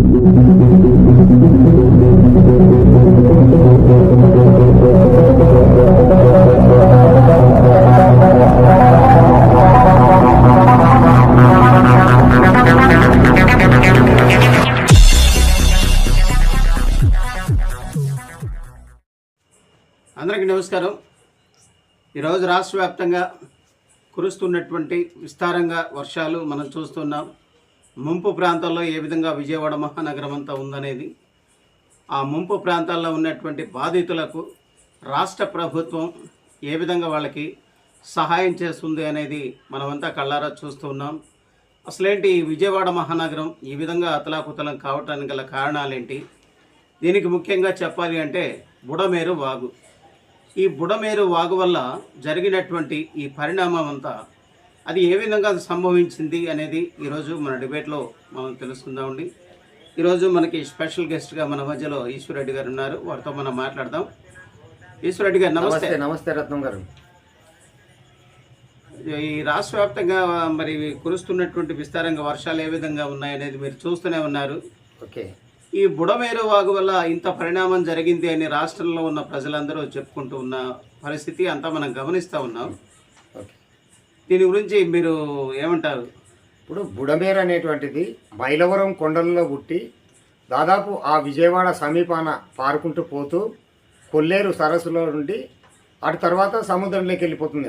అందరికీ నమస్కారం. ఈరోజు రాష్ట్ర వ్యాప్తంగా కురుస్తున్నటువంటి విస్తారంగా వర్షాలు మనం చూస్తున్నాం. ముంపు ప్రాంతాల్లో ఏ విధంగా విజయవాడ మహానగరం అంతా ఉందనేది ఆ ముంపు ప్రాంతాల్లో ఉన్నటువంటి బాధితులకు రాష్ట్ర ప్రభుత్వం ఏ విధంగా వాళ్ళకి సహాయం చేస్తుంది అనేది మనమంతా కళ్ళారా చూస్తున్నాం అసలేంటి ఈ విజయవాడ మహానగరం ఈ విధంగా అతలాకుతలం కావటానికి గల కారణాలేంటి? దీనికి ముఖ్యంగా చెప్పాలి అంటే బుడమేరు వాగు. ఈ బుడమేరు వాగు వల్ల జరిగినటువంటి ఈ పరిణామం అంతా అది ఏ విధంగా సంభవించింది అనేది ఈరోజు మన డిబేట్లో మనం తెలుసుకుందామండి ఈరోజు మనకి స్పెషల్ గెస్ట్గా మన మధ్యలో ఈశ్వరెడ్డి గారు ఉన్నారు. వారితో మనం మాట్లాడదాం. ఈశ్వరెడ్డి గారు నమస్తే. నమస్తే రత్నం గారు. ఈ రాష్ట్ర వ్యాప్తంగా మరి కురుస్తున్నటువంటి విస్తారంగా వర్షాలు ఏ విధంగా ఉన్నాయనేది మీరు చూస్తూనే ఉన్నారు. ఓకే. ఈ బుడమేరు వాగు వల్ల ఇంత పరిణామం జరిగింది అని రాష్ట్రంలో ఉన్న ప్రజలందరూ చెప్పుకుంటూ ఉన్న పరిస్థితి అంతా మనం గమనిస్తూ ఉన్నాం. దీని గురించి మీరు ఏమంటారు? ఇప్పుడు బుడమేర్ అనేటువంటిది మైలవరం కొండల్లో పుట్టి దాదాపు ఆ విజయవాడ సమీపాన పారుకుంటూ పోతూ కొల్లేరు సరస్సులో నుండి అటు తర్వాత సముద్రంలోకి వెళ్ళిపోతుంది.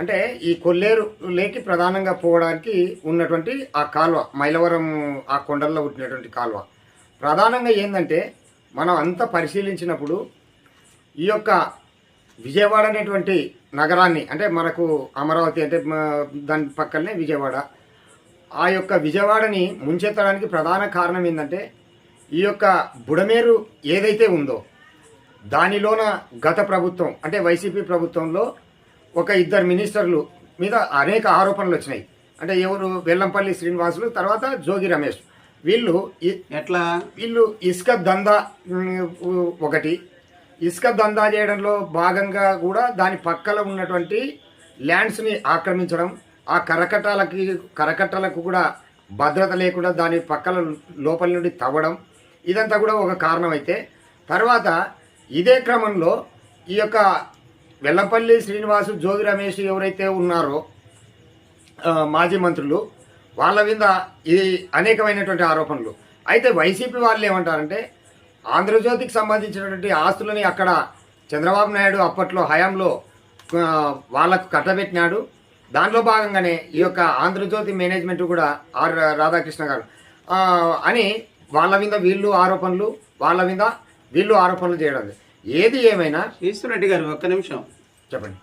అంటే ఈ కొల్లేరు లేకి ప్రధానంగా పోవడానికి ఉన్నటువంటి ఆ కాలువ మైలవరం ఆ కొండల్లో పుట్టినటువంటి కాలువ. ప్రధానంగా ఏంటంటే మనం అంతా పరిశీలించినప్పుడు ఈ యొక్క విజయవాడ అనేటువంటి నగరాన్ని అంటే మనకు అమరావతి అంటే దాని పక్కనే విజయవాడ. ఆ యొక్క విజయవాడని ముంచెత్తడానికి ప్రధాన కారణం ఏంటంటే ఈ యొక్క బుడమేరు ఏదైతే ఉందో దానిలోన గత ప్రభుత్వం అంటే వైసీపీ ప్రభుత్వంలో ఒక ఇద్దరు మినిస్టర్లు మీద అనేక ఆరోపణలు వచ్చినాయి. అంటే ఎవరు? వెల్లంపల్లి శ్రీనివాసులు తర్వాత జోగి రమేష్. వీళ్ళు ఎట్లా? వీళ్ళు ఇసుక దందా ఒకటి ఇసుక దందా చేయడంలో భాగంగా కూడా దాని పక్కన ఉన్నటువంటి ల్యాండ్స్ని ఆక్రమించడం ఆ కరకట్టాలకి కరకట్టలకు కూడా భద్రత లేకుండా దాని పక్కల లోపల నుండి తవ్వడం ఇదంతా కూడా ఒక కారణం అయితే తర్వాత ఇదే క్రమంలో ఈ యొక్క వెల్లంపల్లి శ్రీనివాసు జోగి రమేష్ ఎవరైతే ఉన్నారో మాజీ మంత్రులు వాళ్ళ మీద ఈ అనేకమైనటువంటి ఆరోపణలు. అయితే వైసీపీ వాళ్ళు ఏమంటారంటే ఆంధ్రజ్యోతికి సంబంధించినటువంటి ఆస్తులని అక్కడ చంద్రబాబు నాయుడు అప్పట్లో హయాంలో వాళ్ళకు కట్టబెట్టినాడు. దాంట్లో భాగంగానే ఈ యొక్క ఆంధ్రజ్యోతి మేనేజ్మెంట్ కూడా ఆర్ రాధాకృష్ణ గారు అని వాళ్ళ మీద వీళ్ళు ఆరోపణలు వాళ్ళ మీద వీళ్ళు ఆరోపణలు చేయడం ఏది ఏమైనా ఈశ్వరెడ్డి గారు ఒక్క నిమిషం. చెప్పండి.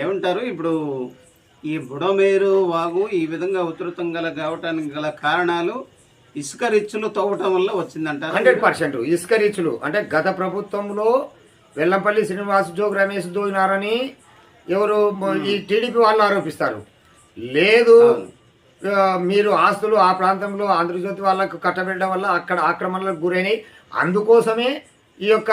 ఏమంటారు? ఇప్పుడు ఈ బుడమేరు వాగు ఈ విధంగా ఉధృతం గల కావటానికి గల కారణాలు ఇసుక రిచ్చులు తవ్వటం వల్ల వచ్చిందంటారు? Hundred percent. ఇసుక రీచులు. అంటే గత ప్రభుత్వంలో వెల్లంపల్లి శ్రీనివాస్ జోగ్ రమేష్ దోగినారని ఎవరు ఈ టీడీపీ వాళ్ళు ఆరోపిస్తారు. లేదు మీరు ఆస్తులు ఆ ప్రాంతంలో ఆంధ్రజ్యోతి వాళ్ళకు కట్టబెట్టడం వల్ల అక్కడ ఆక్రమణలకు గురైనాయి. అందుకోసమే ఈ యొక్క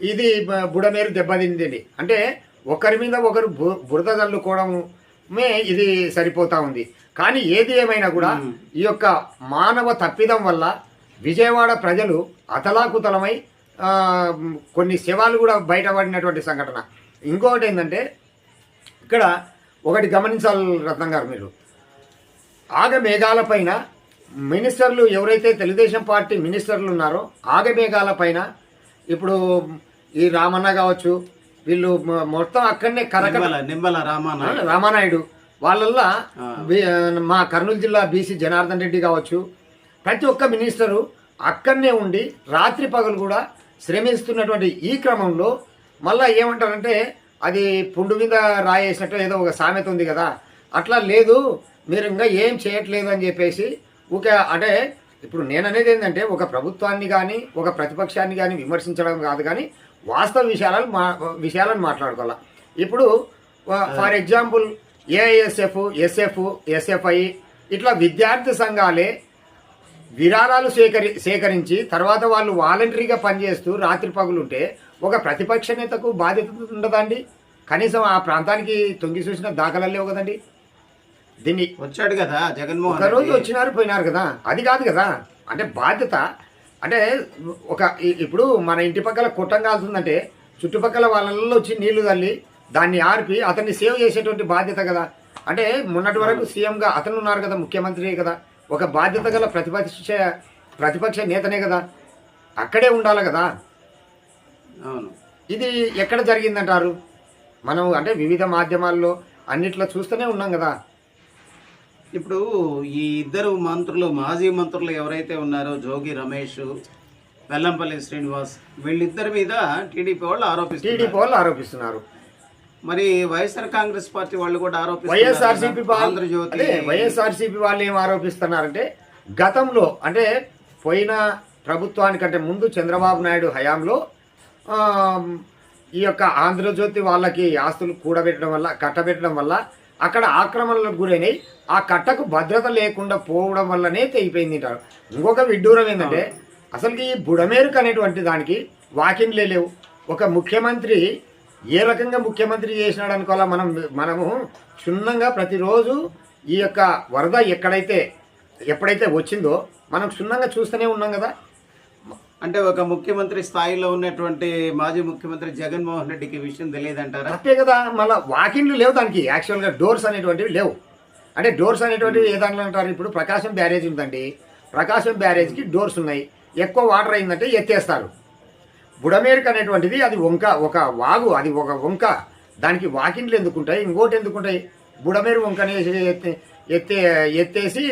ఇది బుడమేరు దెబ్బతింది అంటే ఒకరి మీద ఒకరు బు- బురద చల్లుకోవడమే ఇది సరిపోతా ఉంది. కానీ ఏది ఏమైనా కూడా ఈ యొక్క మానవ తప్పిదం వల్ల విజయవాడ ప్రజలు అతలాకుతలమై కొన్ని శవాలు కూడా బయటపడినటువంటి సంఘటన. ఇంకొకటి ఏంటంటే ఇక్కడ ఒకటి గమనించాలి రత్నం గారు మీరు. ఆగమేఘాల పైన మినిస్టర్లు ఎవరైతే తెలుగుదేశం పార్టీ మినిస్టర్లు ఉన్నారో ఆగమేఘాల పైన ఇప్పుడు ఈ రామన్న కావచ్చు వీళ్ళు మొత్తం అక్కడనే కరకట నిమ్మల నిమ్మల రామాన రామానాయుడు. వాళ్ళల్లా మా కర్నూలు జిల్లా బీసీ జనార్దన్ రెడ్డి కావచ్చు ప్రతి ఒక్క మినిస్టరు అక్కడనే ఉండి రాత్రి పగలు కూడా శ్రమిస్తున్నటువంటి ఈ క్రమంలో మళ్ళా ఏమంటారంటే అది పుండు మీద రాయేసినట్టు ఏదో ఒక సామెత ఉంది కదా అట్లా లేదు మీరు ఇంకా ఏం చేయట్లేదు అని చెప్పేసి ఒక అంటే ఇప్పుడు నేను అనేది ఏంటంటే ఒక ప్రభుత్వాన్ని కానీ ఒక ప్రతిపక్షాన్ని కానీ విమర్శించడం కాదు కానీ వాస్తవ విషయాలను మా విషయాలను మాట్లాడుకోవాలి. ఇప్పుడు for example AISF SF SFI ఇట్లా విద్యార్థి సంఘాలే విరాళాలు సేకరి సేకరించి తర్వాత వాళ్ళు వాలంటరీగా పనిచేస్తూ రాత్రి పగులుంటే ఒక ప్రతిపక్ష నేతకు బాధ్యత ఉండదండి కనీసం ఆ ప్రాంతానికి తొంగి చూసిన దాఖలాలు లేవు కదండి. దీన్ని వచ్చాడు కదా జగన్మోహన్ రోజు వచ్చినారు పోయినారు కదా. అది కాదు కదా. అంటే బాధ్యత అంటే ఒక ఇప్పుడు మన ఇంటి పక్కల కుట్టం కాలుతుందంటే చుట్టుపక్కల వాళ్ళల్లో వచ్చి నీళ్ళు తల్లి దాన్ని ఆర్పి అతన్ని సేవ్ చేసేటువంటి బాధ్యత కదా. అంటే మొన్నటి వరకు సీఎంగా అతను ఉన్నారు కదా ముఖ్యమంత్రి కదా. ఒక బాధ్యత గల ప్రతిపక్ష ప్రతిపక్ష నేతనే కదా. అక్కడే ఉండాలి కదా. అవును. ఇది ఎక్కడ జరిగిందంటారు? మనం అంటే వివిధ మాధ్యమాల్లో అన్నిట్లో చూస్తూనే ఉన్నాం కదా. ఇప్పుడు ఈ ఇద్దరు మంత్రులు మాజీ మంత్రులు ఎవరైతే ఉన్నారో జోగి రమేష్ వెల్లంపల్లి శ్రీనివాస్ వీళ్ళిద్దరి మీద టీడీపీ వాళ్ళు ఆరోపిస్తారు టీడీపీ వాళ్ళు ఆరోపిస్తున్నారు. మరి వైఎస్ఆర్ కాంగ్రెస్ పార్టీ వాళ్ళు కూడా వాళ్ళు ఆంధ్రజ్యోతి. వైఎస్ఆర్సీపీ వాళ్ళు ఏం ఆరోపిస్తున్నారంటే గతంలో అంటే పోయిన ప్రభుత్వానికంటే ముందు చంద్రబాబు నాయుడు హయాంలో ఈ యొక్క ఆంధ్రజ్యోతి వాళ్ళకి ఆస్తులు కూడబెట్టడం వల్ల కట్టబెట్టడం వల్ల అక్కడ ఆక్రమణలకు గురైనాయి ఆ కట్టకు భద్రత లేకుండా పోవడం వల్లనే తెగిపోయింది అంటారు. ఇంకొక విడ్డూరం ఏంటంటే అసలుకి ఈ బుడమేరుకు అనేటువంటి దానికి వాకిన్లే లేవు. ఒక ముఖ్యమంత్రి ఏ రకంగా ముఖ్యమంత్రి చేసినాడు అనుకోవాలా? మనం మనము క్షుణ్ణంగా ప్రతిరోజు ఈ యొక్క వరద ఎక్కడైతే ఎప్పుడైతే వచ్చిందో మనం క్షుణ్ణంగా చూస్తూనే ఉన్నాం కదా. అంటే ఒక ముఖ్యమంత్రి స్థాయిలో ఉన్నటువంటి మాజీ ముఖ్యమంత్రి జగన్మోహన్ రెడ్డికి విషయం తెలియదంటారా? తప్పే కదా. మళ్ళీ వాకిన్లు లేవు దానికి. యాక్చువల్గా డోర్స్ అనేటువంటివి లేవు. అంటే డోర్స్ అనేటువంటివి ఏ దాంట్లో అంటారు? ఇప్పుడు ప్రకాశం బ్యారేజ్ ఉందండి. ప్రకాశం బ్యారేజ్కి డోర్స్ ఉన్నాయి. ఎక్కువ వాటర్ అయిందంటే ఎత్తేస్తారు. బుడమేరుకు అనేటువంటిది అది వంక ఒక వాగు అది ఒక వంక. దానికి వాకిన్లు ఎందుకుంటాయి ఇంకోటి ఎందుకుంటాయి? బుడమేరు వంక అనేసి ఎత్తే ఎత్తే ఎత్తేసి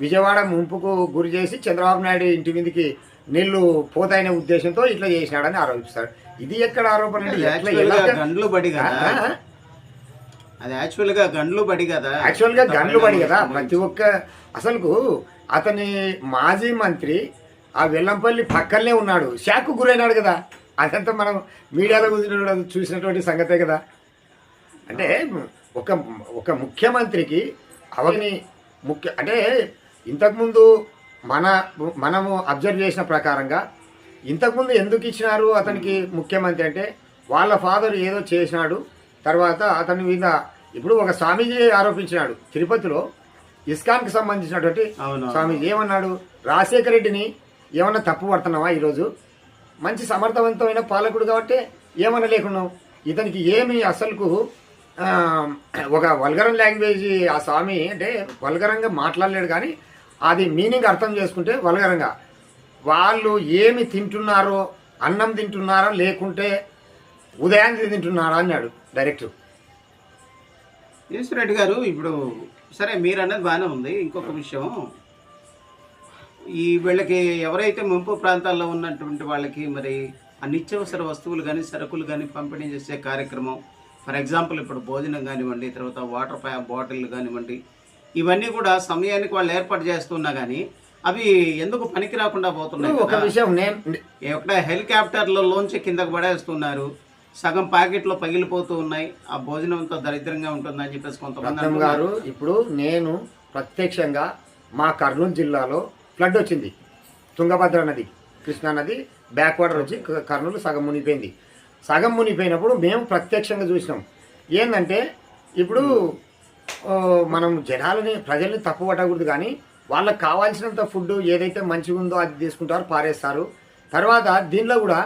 విజయవాడ ముంపుకు గురి చేసి చంద్రబాబు నాయుడు ఇంటి మీదకి నీళ్ళు పోతాయనే ఉద్దేశంతో ఇట్లా చేసినాడని ఆరోపిస్తారు. ఇది ఎక్కడ ఆరోపణ గండ్లు బడి కదా? అది యాక్చువల్గా గండ్లు బడి కదా. యాక్చువల్గా గన్లు పడి కదా. ప్రతి ఒక్క అసలుకు అతని మాజీ మంత్రి ఆ వెల్లంపల్లి పక్కనే ఉన్నాడు. షాక్ గురైనాడు కదా. అదంతా మనం మీడియాలో చూసినటువంటి సంగతే కదా. అంటే ఒక ఒక ముఖ్యమంత్రికి అవని ముఖ్య అంటే ఇంతకుముందు మన మనము అబ్జర్వ్ చేసిన ప్రకారంగా ఇంతకుముందు ఎందుకు ఇచ్చినారు అతనికి ముఖ్యమంత్రి అంటే వాళ్ళ ఫాదర్ ఏదో చేసినాడు. తర్వాత అతని మీద ఇప్పుడు ఒక స్వామీజీ ఆరోపించినాడు తిరుపతిలో. ఇస్కాన్కి సంబంధించినటువంటి అవును. స్వామీజీ ఏమన్నాడు? రాజశేఖర రెడ్డిని ఏమన్నా తప్పు పడుతున్నావా ఈరోజు? మంచి సమర్థవంతమైన పాలకుడు కాబట్టి ఏమన్నా లేకున్నావు ఇతనికి ఏమి అసలుకు ఒక వల్గరం లాంగ్వేజ్ ఆ స్వామి అంటే వల్గరంగా మాట్లాడలేడు కానీ అది మీనింగ్ అర్థం చేసుకుంటే వల్గరంగా. వాళ్ళు ఏమి తింటున్నారో అన్నం తింటున్నారా లేకుంటే ఉదయాన్నే తింటున్నారా అన్నాడు డైరెక్ట్ ఈశ్వరెడ్డి గారు ఇప్పుడు సరే మీరు అన్నది బాగానే ఉంది. ఇంకొక విషయం ఈ వీళ్ళకి ఎవరైతే ముంపు ప్రాంతాల్లో ఉన్నటువంటి వాళ్ళకి మరి ఆ నిత్యావసర వస్తువులు కానీ సరుకులు కానీ పంపిణీ చేసే కార్యక్రమం ఫర్ ఎగ్జాంపుల్ ఇప్పుడు భోజనం కానివ్వండి తర్వాత వాటర్ ప్యా బాటిల్ కానివ్వండి ఇవన్నీ కూడా సమయానికి వాళ్ళు ఏర్పాటు చేస్తున్నా కానీ అవి ఎందుకు పనికి రాకుండా పోతున్నాయి ఒక? విషయం నేను ఎక్కడ హెలికాప్టర్లో లోంచి కిందకు పడేస్తున్నారు సగం ప్యాకెట్లో పగిలిపోతూ ఉన్నాయి ఆ భోజనం అంతా దరిద్రంగా ఉంటుందని చెప్పేసి కొంతమంది. గారు ఇప్పుడు నేను ప్రత్యక్షంగా మా కర్నూలు జిల్లాలో ఫ్లడ్ వచ్చింది. తుంగభద్ర నది కృష్ణా నది బ్యాక్ వాటర్ వచ్చి కర్నూలు సగం మునిగిపోయింది. సగం మునిగిపోయినప్పుడు మేము ప్రత్యక్షంగా చూసినాం. ఏంటంటే ఇప్పుడు మనం జనాలని ప్రజల్ని తప్పు పట్టకూడదు కానీ వాళ్ళకి కావాల్సినంత ఫుడ్ ఏదైతే మంచిగా ఉందో అది తీసుకుంటారు పారేస్తారు. తర్వాత దీనిలో కూడా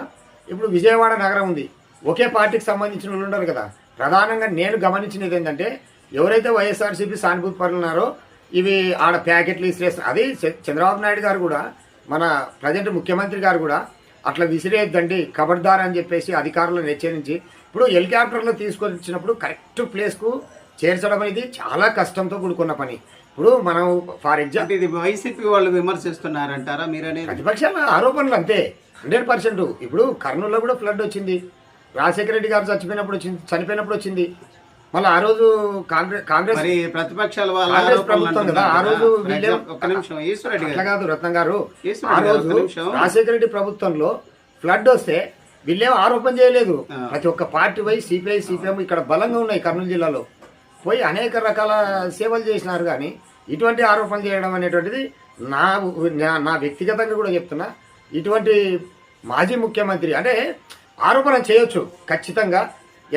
ఇప్పుడు విజయవాడ నగరం ఉంది. ఒకే పార్టీకి సంబంధించిన వాళ్ళు ఉంటారు కదా. ప్రధానంగా నేను గమనించినది ఏంటంటే ఎవరైతే వైఎస్ఆర్సీపీ సానుభూతి పరులు ఉన్నారో ఇవి ఆడ ప్యాకెట్లు ఇసిరేస్తారు అది చంద్రబాబు నాయుడు గారు కూడా మన ప్రజెంట్ ముఖ్యమంత్రి గారు కూడా అట్లా విసిరేయద్దండి కబడ్దార్ అని చెప్పేసి అధికారులను హెచ్చరించి. ఇప్పుడు హెలికాప్టర్లో తీసుకొని వచ్చినప్పుడు కరెక్ట్ ప్లేస్కు చేర్చడం అనేది చాలా కష్టంతో కూడుకున్న పని. ఇప్పుడు మనం ఫర్ ఎగ్జాంపుల్ ఇది వైసీపీ వాళ్ళు విమర్శిస్తున్నారంటారా మీరనేది? ప్రతిపక్షాల ఆరోపణలు అంతే హండ్రెడ్ పర్సెంట్. ఇప్పుడు కర్నూలులో కూడా ఫ్లడ్ వచ్చింది. రాజశేఖర రెడ్డి గారు చచ్చిపోయినప్పుడు వచ్చింది చనిపోయినప్పుడు వచ్చింది. మళ్ళీ ఆ రోజు కాంగ్రెస్ కాంగ్రెస్ మరి ప్రతిపక్షాల వాళ్ళ కాంగ్రెస్ ప్రభుత్వం కదా, ఆ రోజు వీళ్ళే- ఒక్క నిమిషం అట్లా గారు. కాదు రత్నం గారు. ఆ రోజు. రాజశేఖర రెడ్డి ప్రభుత్వంలో ఫ్లడ్ వస్తే వీళ్ళేం ఆరోపణ చేయలేదు. ప్రతి ఒక్క పార్టీ పోయి సిపిఐ సిపిఎం ఇక్కడ బలంగా ఉన్నాయి కర్నూలు జిల్లాలో. పోయి అనేక రకాల సేవలు చేసినారు కానీ ఇటువంటి ఆరోపణ చేయడం అనేటువంటిది నా నా- నా వ్యక్తిగతంగా కూడా చెప్తున్నా. ఇటువంటి మాజీ ముఖ్యమంత్రి అంటే ఆరోపణ చేయొచ్చు ఖచ్చితంగా.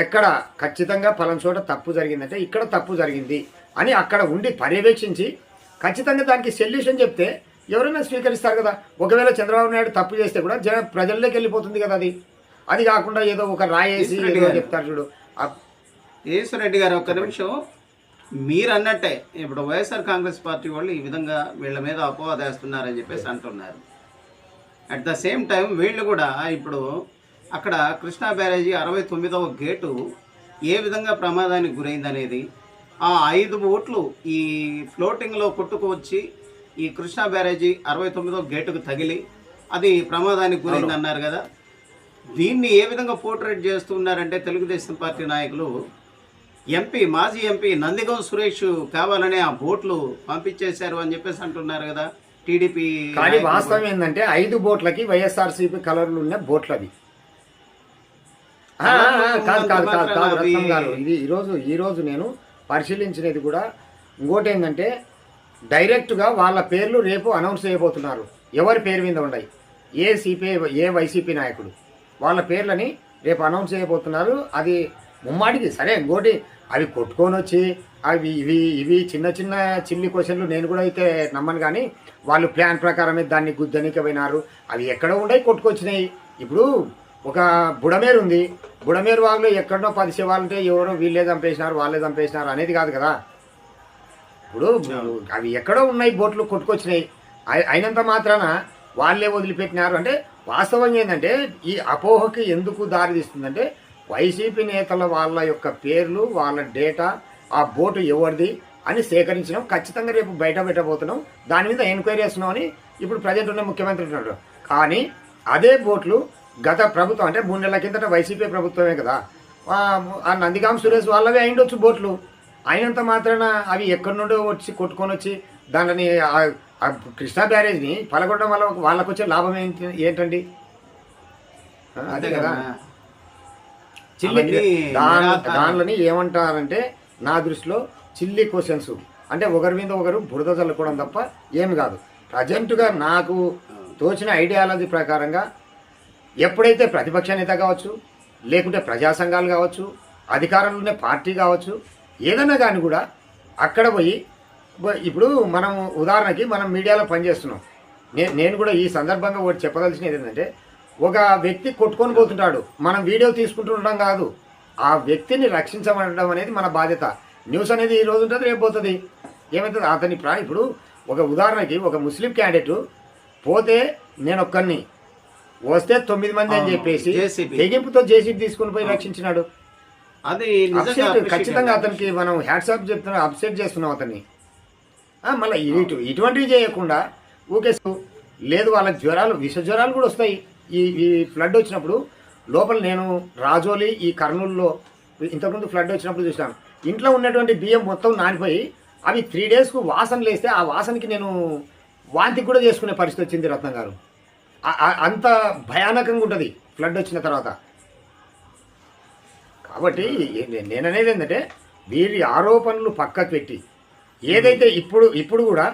ఎక్కడ ఖచ్చితంగా పలానా చోట తప్పు జరిగిందంటే ఇక్కడ తప్పు జరిగింది అని అక్కడ ఉండి పర్యవేక్షించి ఖచ్చితంగా దానికి సొల్యూషన్ చెప్తే ఎవరైనా స్వీకరిస్తారు కదా. ఒకవేళ చంద్రబాబు నాయుడు తప్పు చేస్తే కూడా జన ప్రజల్లోకి వెళ్ళిపోతుంది కదా అది. అది కాకుండా ఏదో ఒక రాయేసి రెడ్డి. చెప్తారు చూడు. యేసురెడ్డి గారు ఒక్క నిమిషం. మీరు అన్నట్టే ఇప్పుడు వైఎస్ఆర్ కాంగ్రెస్ పార్టీ వాళ్ళు ఈ విధంగా వీళ్ళ మీద అపవాదేస్తున్నారని చెప్పేసి అంటున్నారు. అట్ ద సేమ్ టైం వీళ్ళు కూడా ఇప్పుడు అక్కడ కృష్ణా బ్యారేజీ అరవై తొమ్మిదవ గేటు ఏ విధంగా ప్రమాదానికి గురైందనేది. ఆ ఐదు ఓట్లు ఈ ఫ్లోటింగ్లో కొట్టుకు వచ్చి ఈ కృష్ణా బ్యారేజీ అరవై తొమ్మిదవ గేటుకు తగిలి అది ప్రమాదానికి గురైంది అన్నారు కదా. దీన్ని ఏ విధంగా పోర్ట్రేట్ చేస్తున్నారంటే తెలుగుదేశం పార్టీ నాయకులు ఎంపీ మాజీ ఎంపీ నందిగం సురేష్ కావాలనే ఆ బోట్లు పంపించేశారు అని చెప్పేసి అంటున్నారు కదా టీడీపీ కానీ వాస్తవం ఏంటంటే ఐదు బోట్లకి వైఎస్ఆర్సీపీ కలర్లు ఉన్న బోట్లు అవి ఆ, కాదు కాదు కాదు కాదు రత్నం గారు. ఇది ఈరోజు ఈరోజు నేను పరిశీలించినది కూడా ఇంకోటి ఏంటంటే డైరెక్ట్గా వాళ్ళ పేర్లు రేపు అనౌన్స్ చేయబోతున్నారు. ఎవరి పేరు మీద ఉన్నాయి? ఏ సిపి ఏ వైసీపీ నాయకుడు? వాళ్ళ పేర్లని రేపు అనౌన్స్ చేయబోతున్నారు. అది ముమ్మాడికి సరే ఇంకోటి అవి కొట్టుకొని వచ్చి అవి ఇవి ఇవి చిన్న చిన్న చిల్లి క్వశ్చన్లు నేను కూడా అయితే నమ్మను కానీ వాళ్ళు ప్లాన్ ప్రకారమే దాన్ని గుద్దనికి పోయినారు అవి ఎక్కడో ఉన్నాయి కొట్టుకొచ్చినాయి. ఇప్పుడు ఒక బుడమేరు ఉంది. బుడమేరు వాళ్ళు ఎక్కడో పది శివాలంటే ఎవరో వీళ్ళే చంపేసినారు వాళ్ళే చంపేసినారు అనేది కాదు కదా. ఇప్పుడు అవి ఎక్కడో ఉన్నాయి బోట్లు కొట్టుకొచ్చినాయి. అయినంత మాత్రాన వాళ్ళే వదిలిపెట్టినారు. అంటే వాస్తవం ఏంటంటే ఈ అపోహకి ఎందుకు దారి తీస్తుందంటే వైసీపీ నేతల వాళ్ళ యొక్క పేర్లు వాళ్ళ డేటా ఆ బోటు ఎవరిది అని సేకరించడం ఖచ్చితంగా రేపు బయట పెట్టబోతున్నాం. దాని మీద ఎంక్వైరీ చేస్తున్నాం అని ఇప్పుడు ప్రజెంట్ ఉన్న ముఖ్యమంత్రి ఉన్నాడు కానీ అదే బోట్లు గత ప్రభుత్వం అంటే మూడు నెలల కిందట వైసీపీ ప్రభుత్వమే కదా. ఆ నందిగాం సురేష్ వాళ్ళవే అయిండొచ్చు బోట్లు. అయినంత మాత్రాన అవి ఎక్కడి నుండో వచ్చి కొట్టుకొని వచ్చి దానిని కృష్ణా బ్యారేజ్ని పలగొట్టడం వల్ల వాళ్ళకు వచ్చే లాభం ఏంటి ఏంటండి? అదే కదా. చిల్లి. దానిలోని ఏమంటారంటే నా దృష్టిలో చిల్లి క్వశ్చన్స్. అంటే ఒకరి మీద ఒకరు బురద చల్లుకోవడం తప్ప ఏమి కాదు. ప్రజెంట్గా నాకు తోచిన ఐడియాలజీ ప్రకారంగా ఎప్పుడైతే ప్రతిపక్ష నేత కావచ్చు లేకుంటే ప్రజా సంఘాలు కావచ్చు అధికారంలో ఉన్న పార్టీ కావచ్చు ఏదైనా కానీ కూడా అక్కడ పోయి ఇప్పుడు మనం ఉదాహరణకి మనం మీడియాలో పనిచేస్తున్నాం. నే నేను కూడా ఈ సందర్భంగా ఒకటి చెప్పదలసినది ఏంటంటే ఒక వ్యక్తి కొట్టుకొని పోతుంటాడు. మనం వీడియో తీసుకుంటుండడం కాదు. ఆ వ్యక్తిని రక్షించమనడం అనేది మన బాధ్యత. న్యూస్ అనేది ఈ రోజు ఉంటుంది రేపు పోతుంది. ఏమవుతుంది అతని ప్రా ఇప్పుడు ఒక ఉదాహరణకి ఒక ముస్లిం క్యాండిడేట్ పోతే నేను ఒక్కరిని వస్తే తొమ్మిది మంది అని చెప్పేసి. తెగింపుతో జేసీబీ తీసుకుని పోయి రక్షించినాడు. అది ఖచ్చితంగా. అతనికి మనం హ్యాట్సాప్ చెప్తున్నాం అప్సెట్ చేస్తున్నాం అతన్ని. మళ్ళీ ఇటు ఇటువంటివి చేయకుండా ఊకే లేదు వాళ్ళకి జ్వరాలు విష జ్వరాలు కూడా వస్తాయి. ఈ ఈ ఫ్లడ్ వచ్చినప్పుడు లోపల నేను రాజోలి ఈ కర్నూలులో ఇంతకుముందు ఫ్లడ్ వచ్చినప్పుడు చూసాను ఇంట్లో ఉన్నటువంటి బియ్యం మొత్తం నానిపోయి అవి త్రీ డేస్కు వాసన లేస్తే ఆ వాసనకి నేను వాంతి కూడా చేసుకునే పరిస్థితి వచ్చింది రత్నం గారు. అంత భయానకంగా ఉంటుంది. ఫ్లడ్ వచ్చిన తర్వాత. కాబట్టి నేననేది నేను అనేది ఏంటంటే వీరి ఆరోపణలు పక్కకు పెట్టి ఏదైతే ఇప్పుడు ఇప్పుడు కూడా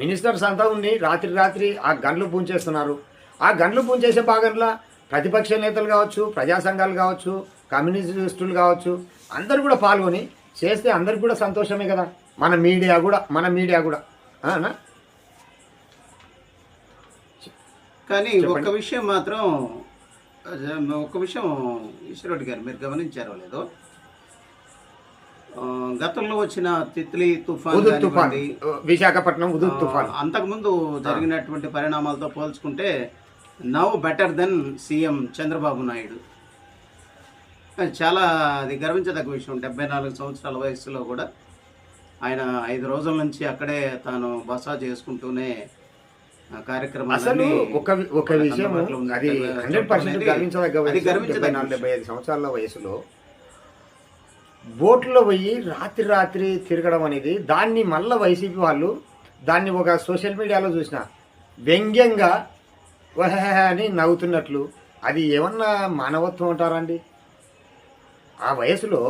మినిస్టర్స్ అంతా ఉండి రాత్రి రాత్రి ఆ గన్లు పూంచేస్తున్నారు. ఆ గన్లు పూంచేసే భాగంలో ప్రతిపక్ష నేతలు కావచ్చు ప్రజా సంఘాలు కావచ్చు కమ్యూనిస్టులు కావచ్చు అందరు కూడా పాల్గొని చేస్తే అందరికి కూడా సంతోషమే కదా. మన మీడియా కూడా మన మీడియా కూడా. కానీ చెప్పండి. ఒక విషయం మాత్రం ఒక విషయం ఈశ్వరుడి గారు మీరు గమనించారో లేదో. గతంలో వచ్చిన తిత్లీ తుఫాన్ కానివ్వండి, విశాఖపట్నం తుఫాన్. అంతకుముందు జరిగినటువంటి పరిణామాలతో పోల్చుకుంటే now better then CM Chandrababu Naidu. చాలా అది గర్వించదగ్గ విషయం. డెబ్బై నాలుగు సంవత్సరాల వయసులో కూడా ఆయన ఐదు రోజుల నుంచి అక్కడే తాను బస చేసుకుంటూనే అసలు ఒక ఒక విషయం. అది హండ్రెడ్ పర్సెంట్ గర్వించదగ్గ డెబ్బై ఐదు సంవత్సరాల వయసులో బోట్లో పోయి రాత్రి రాత్రి తిరగడం అనేది దాన్ని మళ్ళీ వైసీపీ వాళ్ళు దాన్ని ఒక సోషల్ మీడియాలో చూసిన వ్యంగ్యంగా అని నవ్వుతున్నట్లు అది ఏమన్నా మానవత్వం అంటారండి ఆ వయసులో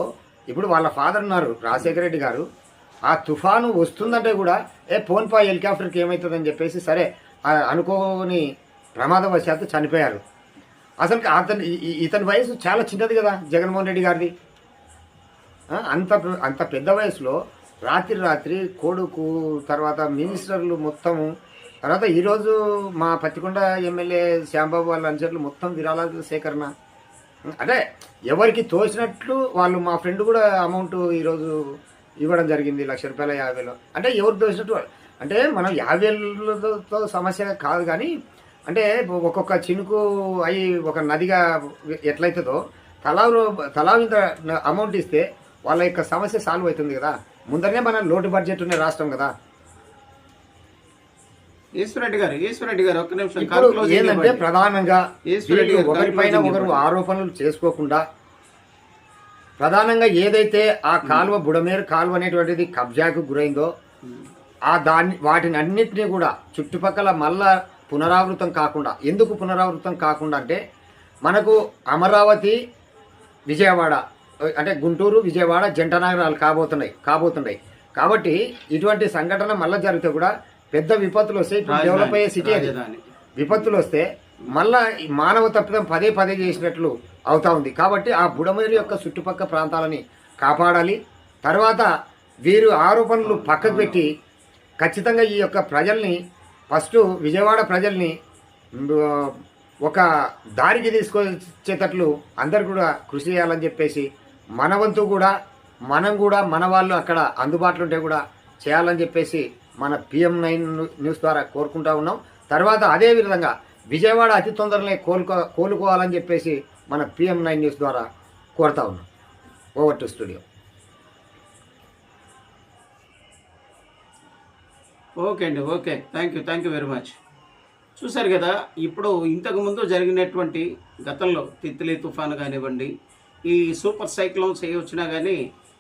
ఇప్పుడు వాళ్ళ ఫాదర్ ఉన్నారు రాజశేఖర రెడ్డి గారు ఆ తుఫాను వస్తుందంటే కూడా ఏ ఫోన్ పా హెలికాప్టర్కి ఏమవుతుందని చెప్పేసి సరే అనుకోని ప్రమాదవశాత్తు చనిపోయారు. అసలు అతని ఇతని వయసు చాలా చిన్నది కదా జగన్మోహన్ రెడ్డి గారిది. అంత అంత పెద్ద వయసులో రాత్రి రాత్రి కొడుకు తర్వాత మినిస్టర్లు మొత్తము తర్వాత ఈరోజు మా పత్తికొండ ఎమ్మెల్యే శ్యాంబాబు వాళ్ళ అనుచరులు మొత్తం విరాళాల సేకరణ. అంటే ఎవరికి తోచినట్లు వాళ్ళు మా ఫ్రెండ్ కూడా అమౌంట్ ఈరోజు ఇవ్వడం జరిగింది లక్ష రూపాయల యాభైలో. అంటే ఎవరు తోచినట్టు వాళ్ళు. అంటే మనం యాభై వేలతో సమస్య కాదు కానీ అంటే ఒక్కొక్క చినుకు అయి ఒక నదిగా ఎట్లయితుందో తలా తలా ఇంత అమౌంట్ ఇస్తే వాళ్ళ యొక్క సమస్య సాల్వ్ అవుతుంది కదా. ముందరనే మన లోటు బడ్జెట్ ఉన్న రాష్ట్రం కదా. ఈశ్వరెడ్డి గారు ఈశ్వరెడ్డి గారు ఒక్క నిమిషం ఇప్పుడు కాల్ క్లోజింగ్ ఏంటంటే. ప్రధానంగా ఒకరిపైన ఒకరు ఆరోపణలు చేసుకోకుండా ప్రధానంగా ఏదైతే ఆ కాలువ బుడమేరు కాలువ అనేటువంటిది కబ్జాకు గురైందో ఆ దాన్ని వాటిని అన్నిటినీ కూడా చుట్టుపక్కల మళ్ళా పునరావృతం కాకుండా ఎందుకు పునరావృతం కాకుండా అంటే మనకు అమరావతి విజయవాడ అంటే గుంటూరు విజయవాడ జంట నగరాలు కాబోతున్నాయి కాబోతున్నాయి. కాబట్టి ఇటువంటి సంఘటన మళ్ళీ జరిగితే కూడా పెద్ద విపత్తులు వస్తాయి ఇప్పుడు డెవలప్ అయ్యే సిటీ అది. విపత్తులు వస్తే మళ్ళా మానవ తప్పిదం పదే పదే చేసినట్లు అవుతా ఉంది. కాబట్టి ఆ బుడమేరు యొక్క చుట్టుపక్కల ప్రాంతాలని కాపాడాలి. తర్వాత వీరు ఆరోపణలు పక్కకు పెట్టి ఖచ్చితంగా ఈ యొక్క ప్రజల్ని ఫస్ట్ విజయవాడ ప్రజల్ని ఒక దారికి తీసుకొచ్చేటట్లు అందరు కూడా కృషి చేయాలని చెప్పేసి మన వంతు కూడా మనం కూడా మన వాళ్ళు అక్కడ అందుబాటులో ఉంటే కూడా చేయాలని చెప్పేసి మన పిఎం నైన్ న్యూస్ ద్వారా కోరుకుంటా ఉన్నాం. తర్వాత అదే విధంగా విజయవాడ అతి తొందరనే కోలుకో కోలుకోవాలని చెప్పేసి మన పిఎం నైన్ న్యూస్ ద్వారా కోరుతా ఉన్నాం. Over to studio. ఓకే అండి okay. Thank you thank you very much చూశారు కదా ఇప్పుడు ఇంతకుముందు జరిగినటువంటి గతంలో తిత్లీ తుఫాను కానివ్వండి ఈ సూపర్ సైక్లోన్స్ ఏ వచ్చినా కానీ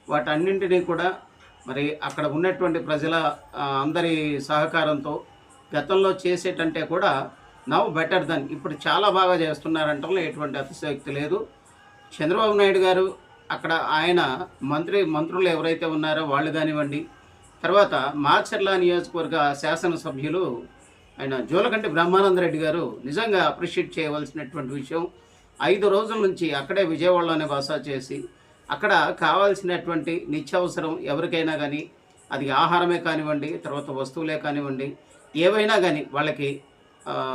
వాటన్నింటినీ కూడా మరి అక్కడ ఉన్నటువంటి ప్రజల అందరి సహకారంతో గతంలో చేసేటంటే కూడా నవ్ బెటర్ దన్. ఇప్పుడు చాలా బాగా చేస్తున్నారంటే ఎటువంటి అతిశయోక్తి లేదు. చంద్రబాబు నాయుడు గారు అక్కడ ఆయన మంత్రి మంత్రులు ఎవరైతే ఉన్నారో వాళ్ళు కానివ్వండి తర్వాత మాచర్ల నియోజకవర్గ శాసనసభ్యులు ఆయన జోలకంటి బ్రహ్మానందరెడ్డి గారు నిజంగా అప్రిషియేట్ చేయవలసినటువంటి విషయం ఐదు రోజుల నుంచి అక్కడే విజయవాడలోనే బస చేసి అక్కడ కావాల్సినటువంటి నిత్యావసరం ఎవరికైనా కానీ అది ఆహారమే కానివ్వండి తర్వాత వస్తువులే కానివ్వండి ఏవైనా కానీ వాళ్ళకి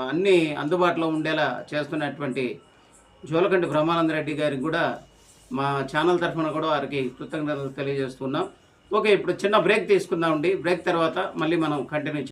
అన్నీ అందుబాటులో ఉండేలా చేస్తున్నటువంటి జోలకంటి బ్రహ్మానందరెడ్డి గారికి కూడా మా ఛానల్ తరఫున కూడా వారికి కృతజ్ఞతలు తెలియజేస్తున్నాం. ఓకే ఇప్పుడు చిన్న బ్రేక్ తీసుకుందామండి. బ్రేక్ తర్వాత మళ్ళీ మనం కంటిన్యూ